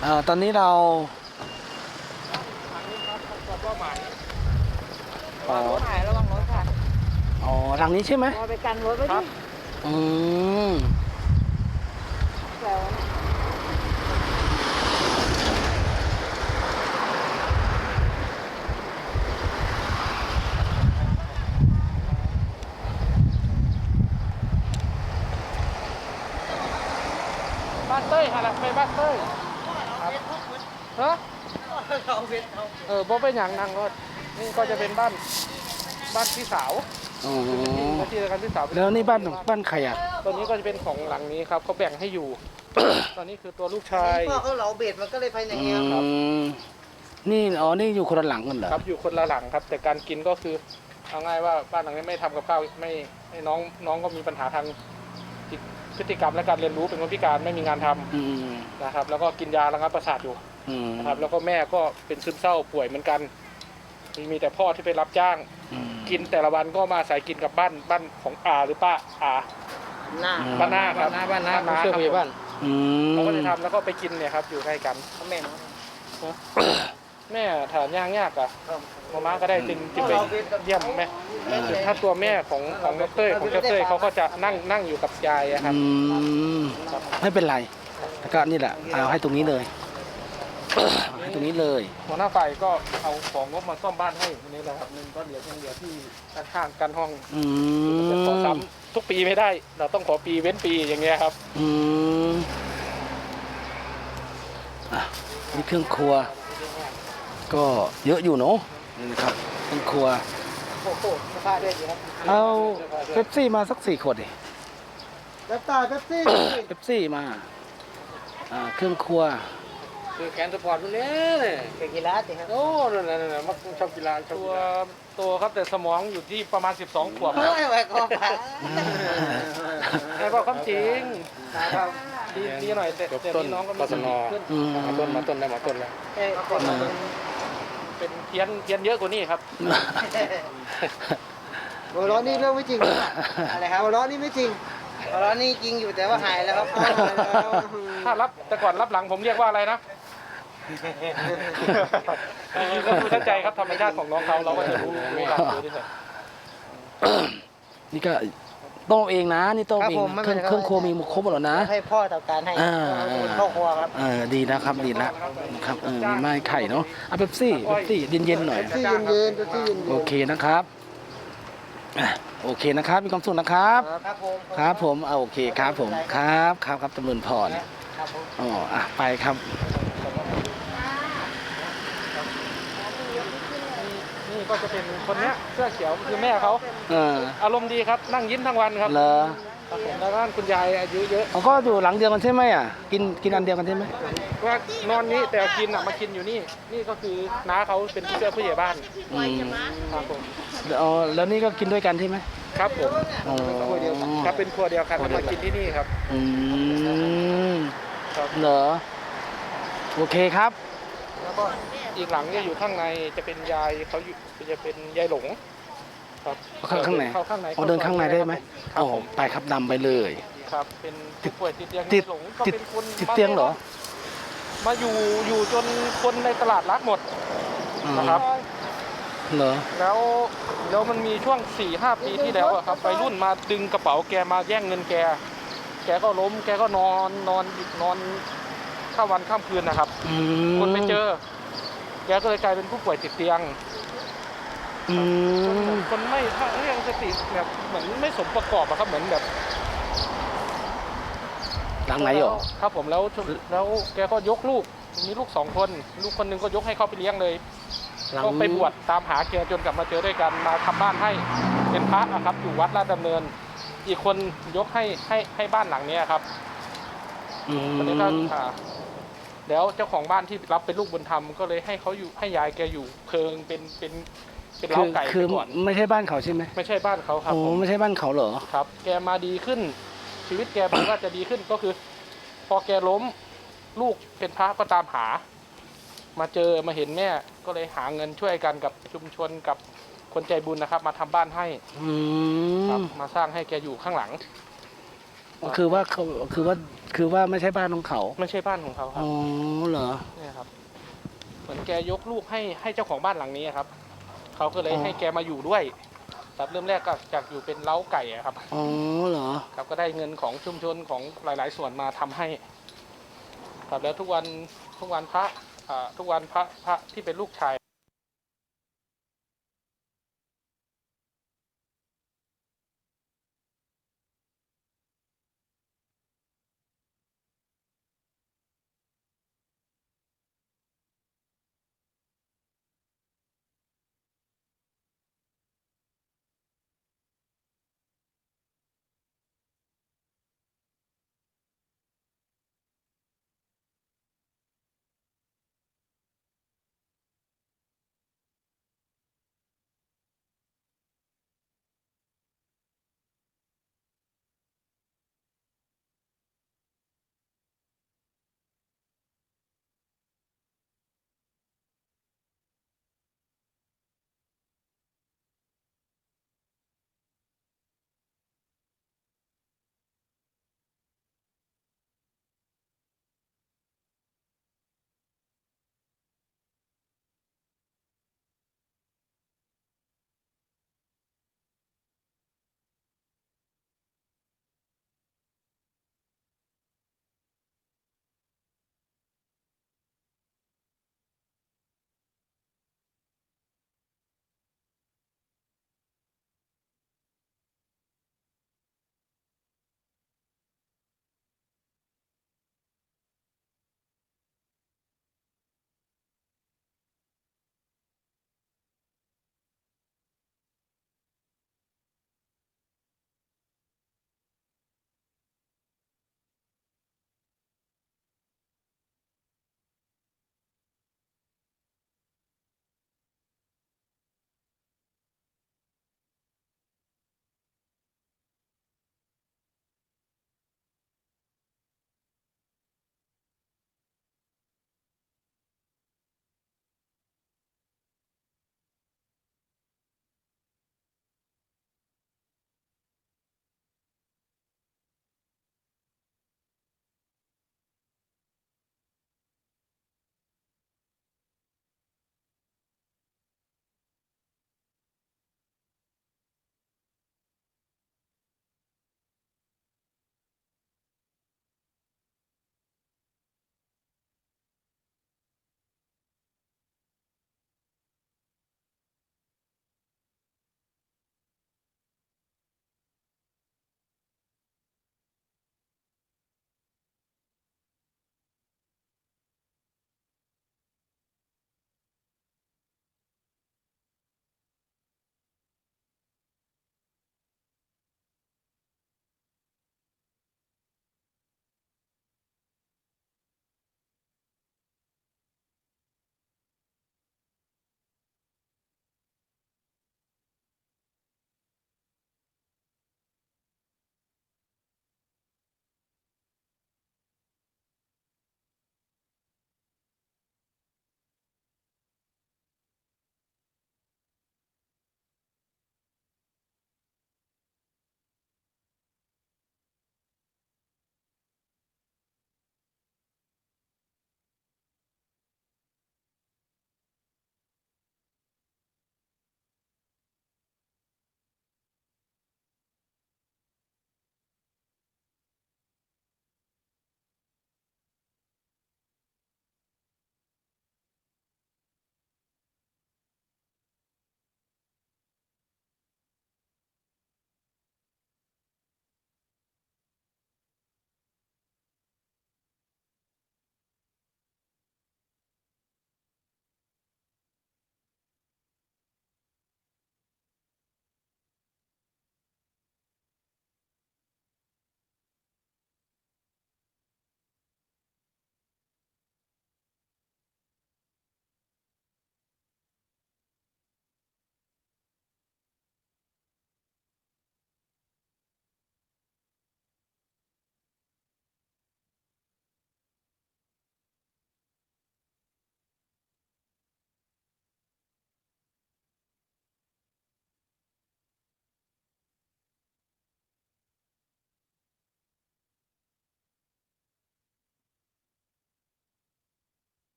เอ่อตอนนี้เราระวังรถหายระวังรถค่ะอ๋อทางนี้ใช่ไหมเอาไปกันรถไว้ดิอืมแซวนะ บ้านเต้ยฮะละไปบ้านเต้ยฮะ เออบ่เป็นอย่างนั่งรถนี่ก็จะเป็นบ้านบ้านพี่สาวอ๋อที่ที่เดียวกันพี่สาวเป็แล้วนี่บ้านบ้านใครอะตัวนี้ก็จะเป็นของหลังนี้ครับเขาแบ่งให้อยู่ ตอนนี้คือตัวลูกชาย พ่อเขาเหลาเบ็ดมันก็เลยภายในอืเงี้ยมนี่อ๋อ นี่อยู่คนละหลังกันเหรอ ครับอยู่คนละหลังครับ แต่การกินก็คือเอาง่ายว่าบ้านหลังนี้ไม่ทำกับข้าวไม่ให้น้องน้องก็มีปัญหาทางจิตพฤติกรรมและการเรียนรู้เป็นคนพิการไม่มีงานทำอืมนะครับ แล้วก็กินยาระงับประสาทอยู่ อืมนะครับแล้วก็แม่ก็เป็นซึมเศร้าป่วยเหมือนกัน มีมีแต่พ่อที่ไปรับจ้าง อืม กินแต่ละวันก็มาอาศัยกินกับบ้านบ้านของอาหรือป้าอาหน้าบ้านหน้าครับบ้านหน้าบ้านหน้าช่วยผู้ใหญ่บ้านอืมเขาก็จะทำแล้วก็ไปกินเนี่ยครับอยู่ใกล้กันแม่เนาะแม่ถานย่างยากอะมาม่าก็ได้จึงจึงไปเยี่ยมแม่ถ้าตัวแม่ของของดรเต้ยของเจ้าเต้ยเขาก็จะนั่งนั่งอยู่กับยายอะครับ อืมไม่เป็นไรแล้วก็นี่แหละเอาให้ตรงนี้เลยเอา ให้ตรงนี้เลย หัวหน้าฝ่ายก็เอาของงบมาซ่อมบ้านให้นี่แหละครับหนึ่งก็เหลือเพียงเดียวที่ด้านข้างกันห้องอืจะขอมซ้ำทุกปีไม่ได้ เราต้องขอปีเว้นปีอย่างเงี้ยครับ อืมอะนี่เครื่องครัว ก็เยอะอยู่เนาะนี่นะครับเครื่องครัว โอ้โหสภาพด้วยสิครับเอาเป๊ปซี่มาสักสี่ขวดดิ แล้วตาเป๊ปซี่ เป๊ปซี่มาอ่าเครื่องครัว คือแขนสปอร์ตพวกนี้เนี่ยเก่งกีฬาสิครับโอ้นั่นนั่นนั่นมักชอบกีฬาชอบตัวโตครับแต่สมองอยู่ที่ประมาณ 12ขวบครับเฮ้ยไว้ก่อนค่ะไอ้บอกความจริงนะครับดีดีหน่อยแต่แต่นี่น้องก็มีขึ้นอืมมาต้นมาต้นได้มาต้นแล้วเอ้ยคนอืละมเป็นเพี้ยนเพี้ยนเยอะกว่านี้ครับ หัวเร้อนนี่เรื่องไม่จริงนะอะไรครับหัวเร้อนนี่ไม่จริงหัวเร้อนนี่จริงอยู่แต่ว่าหายแล้วครับพ่อหายแล้วถ้ารับแต่ก่อนรับหลังผมเรียกว่าอะไรนะคือ ก็คือเข้าใจครับธรรมชาติของน้องเขาเราก็จะรู้รู้กันรู้ที่สุดนี่ก็โต้มเองนะ นี่โต้มครับเองผมไม่เคเป็รื่อนงไรเครื่องครัวมีครบหมดแล้วนะให้พ่อจัดการให้อ่าเป็นพ่อครัวครับเออดีนะครับดีละครับเออมีไม้ไข่เนาะเอาเป๊ปซี่เป๊ปซี่เย็นๆหน่อยที่เย็นเย็นๆที่เย็นๆโอเคนะครับอะโอเคนะครับ มีความสุขนะครับ ครับผมครับผมเอาโอเคครับผมครับครับครับตำรวจพรครับผมอ๋ออะไปครับ ก็จะเป็นคนเนี้ยเสื้อเขียวคือแม่เขาเอออารมณ์ดีครับนั่งยิ้มทั้งวันครับเหรอครับผมแล้วก็คุณยายอายุเยอะเขาก็อยู่หลังเดียวกันใช่ไหมอะกินกินอันเดียวกันใช่ไหมว่านอนนี้แต่กินอะมากินอยู่นี่นี่ก็คือน้าเขาเป็นผู้ช่วยผู้ใหญ่บ้านอืมครับผมอ๋อแล้วนี่ก็กินด้วยกันใช่ไหมครับผมอ๋อครับเป็นครัวเดียวกันมากินที่นี่ครับอืมครับเหรอโอเคครับแล้วก็ อีกหลังเนี่ยอยู่ข้างในจะเป็นยายเขาอยู่จะเป็นยายหลงครับข้างข้างในเข้าข้างในอ๋อเดินข้างในได้ไหมครับอ๋อผมไปครับนำไปเลย ครับ เป็นผู้ป่วยติดเตียงติดยายหลงก็ติดเป็นคนติดเตียงเหรอ มาอยู่อยู่จนคนในตลาดรักหมดอ๋อนะครับเหรอแล้วแล้วมันมีช่วง4ี่ห้าปีที่แล้วอะครับไปรุ่นมาดึงกระเป๋าแกมาแย่งเงินแก แกก็ล้ม แกก็นอนนอนนอนข้ามวันข้ามคืนนะครับอืมคนไปเจอ แกก็เลยกลายเป็นผู้ป่วยติดเตียงอืคนมคนไม่ถ้าเรื่องสติแบบเหมือนไม่สมประกอบอะครับเหมือนแบบหลังไหนหรอครับผมแล้วแล้วแกก็ยกลูกมีลูกสองคน ลูกคนหนึงก็ยกให้เขาไปเลี้ยงเลยหลังก็ไปบวชตามหาแกจนกลับมาเจอด้วยกันมาทำบ้านให้เป็นพระอะครับ อยู่วัดลาดดำเนิน อีกคนยกให้ให้ให้บ้านหลังเนี้ยครับอืตอนนี้ก็มอ่า แล้วเจ้าของบ้านที่รับเป็นลูกบุญธรรมก็เลยให้เขาอยู่ให้ยายแกอยู่เพิงเป็นเป็นเป็นคืเล้าอไก่คือไปก่อนไม่ใช่บ้านเขาใช่ไหมไม่ใช่บ้านเขาครับโอ้ผม ไม่ใช่บ้านเขาเหรอ ครับ แกมาดีขึ้น ชีวิตแกบอกว่าจะดีขึ้นก็คือ พอแกล้มลูกเป็นพระก็ตามหา มาเจอมาเห็นแม่ก็เลยหาเงินช่วยกันกับชุมชนกับคนใจบุญนะครับ มาทำบ้านให้อืครับมมาสร้างให้แกอยู่ข้างหลัง คือว่าเขาคือว่าคือว่าไม่ใช่บ้านของเขาไม่ใช่บ้านของเขาครัอ๋บอเหรอเนี่ยครับ เหมือนแกยกลูกให้ให้เจ้าของบ้านหลังนี้ครับเขาก็เลยอ๋อให้แกมาอยู่ด้วยครับเริ่มแรกก็จากอยู่เป็นเล้าไก่อะครับอ๋อเหรอครับก็ได้เงินของชุมชนของหลาย ๆ ส่วนมาทำให้ ครับแล้วทุกวันทุกวันพระอ่าทุกวันพระพระที่เป็นลูกชาย